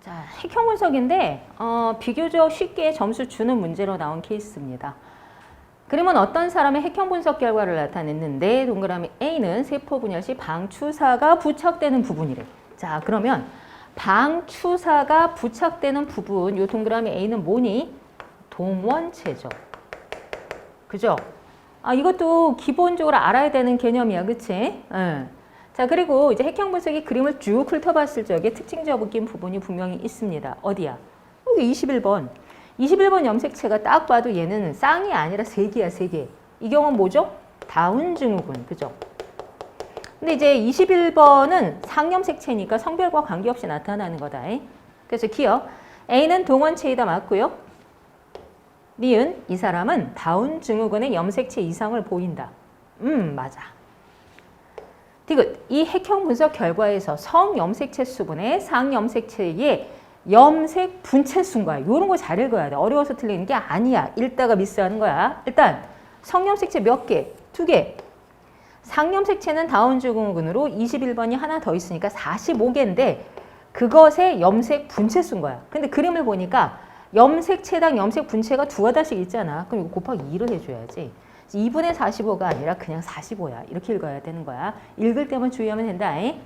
자, 핵형 분석인데 어, 비교적 쉽게 점수 주는 문제로 나온 케이스입니다. 그러면 어떤 사람의 핵형 분석 결과를 나타냈는데 동그라미 A는 세포 분열 시 방추사가 부착되는 부분이래. 자, 그러면 방추사가 부착되는 부분, 요 동그라미 A는 뭐니? 동원체죠. 그죠? 아, 이것도 기본적으로 알아야 되는 개념이야. 그치? 예. 자, 그리고 이제 핵형 분석의 그림을 쭉 훑어봤을 적에 특징적인 부분이 분명히 있습니다. 어디야? 여기 21번. 21번 염색체가 딱 봐도 얘는 쌍이 아니라 세 개야, 세 개. 이 경우는 뭐죠? 다운 증후군. 그죠? 근데 이제 21번은 상염색체니까 성별과 관계없이 나타나는 거다. 그래서 기억. A는 동원체이다 맞고요. 니은 이 사람은 다운 증후군의 염색체 이상을 보인다. 음, 맞아. 디귿 이 핵형 분석 결과에서 성염색체 수분의 상염색체의 염색 분체 수인가 이런 거 잘 읽어야 돼. 어려워서 틀리는 게 아니야. 읽다가 미스하는 거야. 일단 성염색체 몇 개? 두 개. 상염색체는 다운증후군으로 21번이 하나 더 있으니까 45개인데 그것의 염색 분체 거야. 근데 그림을 보니까 염색체당 염색 분체가 두 가닥씩 있잖아. 그럼 이거 곱하기 2를 해줘야지. 2분의 45가 아니라 그냥 45야. 이렇게 읽어야 되는 거야. 읽을 때만 주의하면 된다. 잉?